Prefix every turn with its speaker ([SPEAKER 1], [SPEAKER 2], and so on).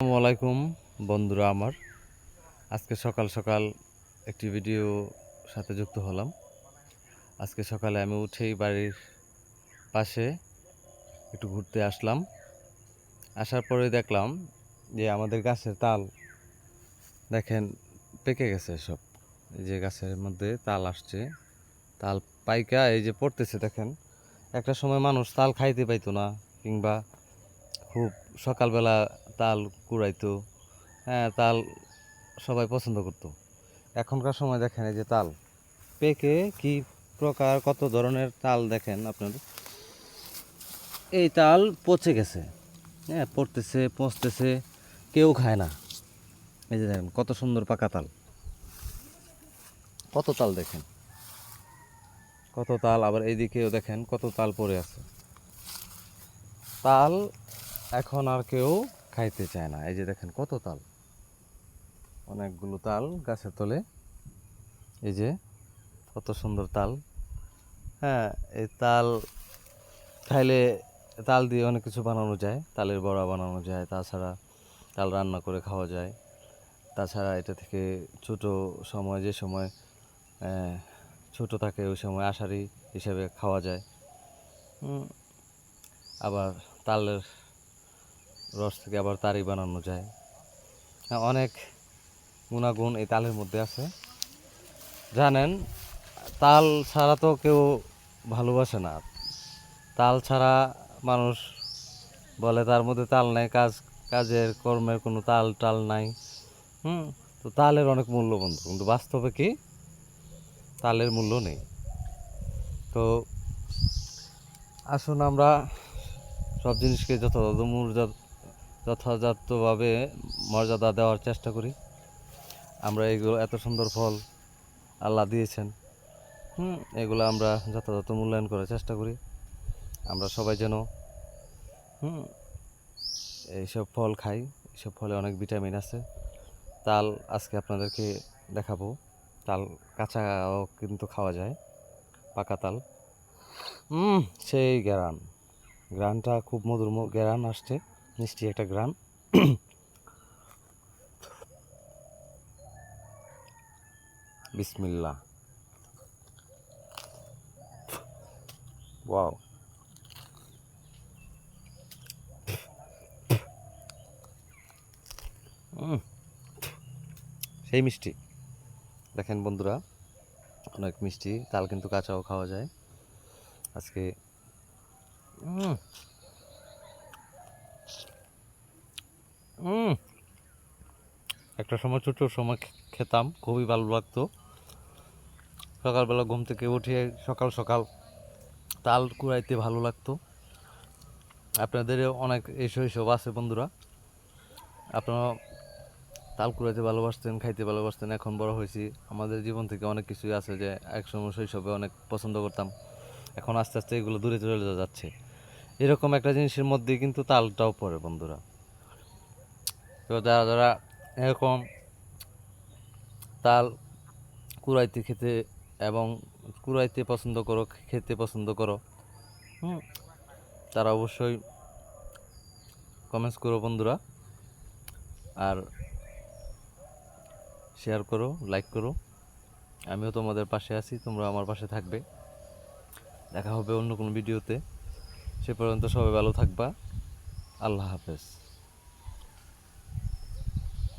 [SPEAKER 1] আসসালামু আলাইকুম, বন্ধুরা আমার। আজকে সকাল সকাল একটি ভিডিও সাথে যুক্ত হলাম। আজকে সকালে আমি উঠেই বাড়ির পাশে একটু ঘুরতে আসলাম। আসার পরে দেখলাম যে আমাদের গাছের তাল দেখেন পেকে গেছে সব। এই যে গাছের মধ্যে তাল আসছে, তাল পাইকা এই যে পড়তেছে দেখেন। একটা সময় মানুষ তাল খাইতে পাইতো না, কিংবা খুব সকালবেলা তাল কুড়াইতো হ্যাঁ তাল সবাই পছন্দ করতো। এখনকার সময় দেখেন এই যে তাল, পেকে কি প্রকার, কত ধরনের তাল দেখেন আপনার? এই তাল পচে গেছে হ্যাঁ পড়তেছে, পচতেছে, কেউ খায় না। এই যে দেখেন, কত সুন্দর পাকা তাল। কত তাল দেখেন। কত তাল, আবার এইদিকেও দেখেন কত তাল পড়ে আছে। তাল এখন আর কেউ খাইতে চায় না। এই যে দেখেন কত তাল। অনেকগুলো তাল গাছের তলে। এই যে কত সুন্দর তাল। হ্যাঁ এই তাল খাইলে তাল দিয়ে অনেক কিছু বানানো যায়। তালের বড়া বানানো যায়। তাছাড়া তাল রান্না করে খাওয়া যায়। তাছাড়া এটা থেকে ছোট সময় যে সময় আহ, ছোট থাকে ওই সময় আষাঢ়ি হিসেবে খাওয়া যায়। আবার তালের রস থেকে আবার তারি বানানো যায়। হ্যাঁ, অনেক গুণাগুণ এই তালের মধ্যে আছে। জানেন তাল ছাড়া তো কেউ ভালোবাসে না। তাল ছাড়া মানুষ বলে তার মধ্যে তাল নাই কাজ কাজের কর্মের কোনো তাল টাল নাই। হুম তো তালের অনেক মূল্য বন্ধু কিন্তু বাস্তবে কি? তালের মূল্য নেই। তো আসুন আমরা সব জিনিসকে যথাযথ মর্যাদা যথাযথভাবে মর্যাদা দেওয়ার চেষ্টা করি। আমরা এগুলো এত সুন্দর ফল আল্লাহ দিয়েছেন। হুম, এগুলো আমরা যথাযথ মূল্যায়ন করার চেষ্টা করি। আমরা সবাই যেন, হুম, এইসব ফল খাই, এইসব ফলে অনেক ভিটামিন আছে। তাল আজকে আপনাদেরকে দেখাবো। তাল কাঁচাও কিন্তু খাওয়া যায়, পাকা তাল। হুম, সেই গ্রান গ্রানটা খুব মধুর গ্রান আসছে। মিষ্টি একটা গ্রাম। বিসমিল্লা ওয়াও। সেই মিষ্টি। দেখেন বন্ধুরা অনেক মিষ্টি তাল কিন্তু কাঁচাও খাওয়া যায়। আজকে একটা সময়, ছোট সময় খেতাম, খুবই ভালো লাগতো। সকালবেলা ঘুম থেকে উঠে সকাল সকাল তাল কুড়াইতে ভালো লাগতো। আপনাদেরও অনেক এইসব এইসব আছে বন্ধুরা। আপনারা তাল কুড়াইতে ভালোবাসতেন, খাইতে ভালোবাসতেন, এখন বড় হয়েছি। আমাদের জীবন থেকে অনেক কিছুই আছে যে একসময় শৈশবে অনেক পছন্দ করতাম। এখন আস্তে আস্তে এগুলো দূরে চলে যাচ্ছে। এরকম একটা জিনিসের মধ্যেই কিন্তু তালটাও পড়ে বন্ধুরা। তো যারা যারা এরকম তাল কুড়াইতে খেতে এবং কুড়াইতে পছন্দ করো খেতে পছন্দ করো, হুম, তারা অবশ্যই কমেন্টস করো বন্ধুরা। আর শেয়ার করো লাইক করো। আমিও তোমাদের পাশে আছি, তোমরা আমার পাশে থাকবে। দেখা হবে অন্য কোনো ভিডিওতে সে পর্যন্ত সবাই ভালো থাকবা। আল্লাহ হাফেজ।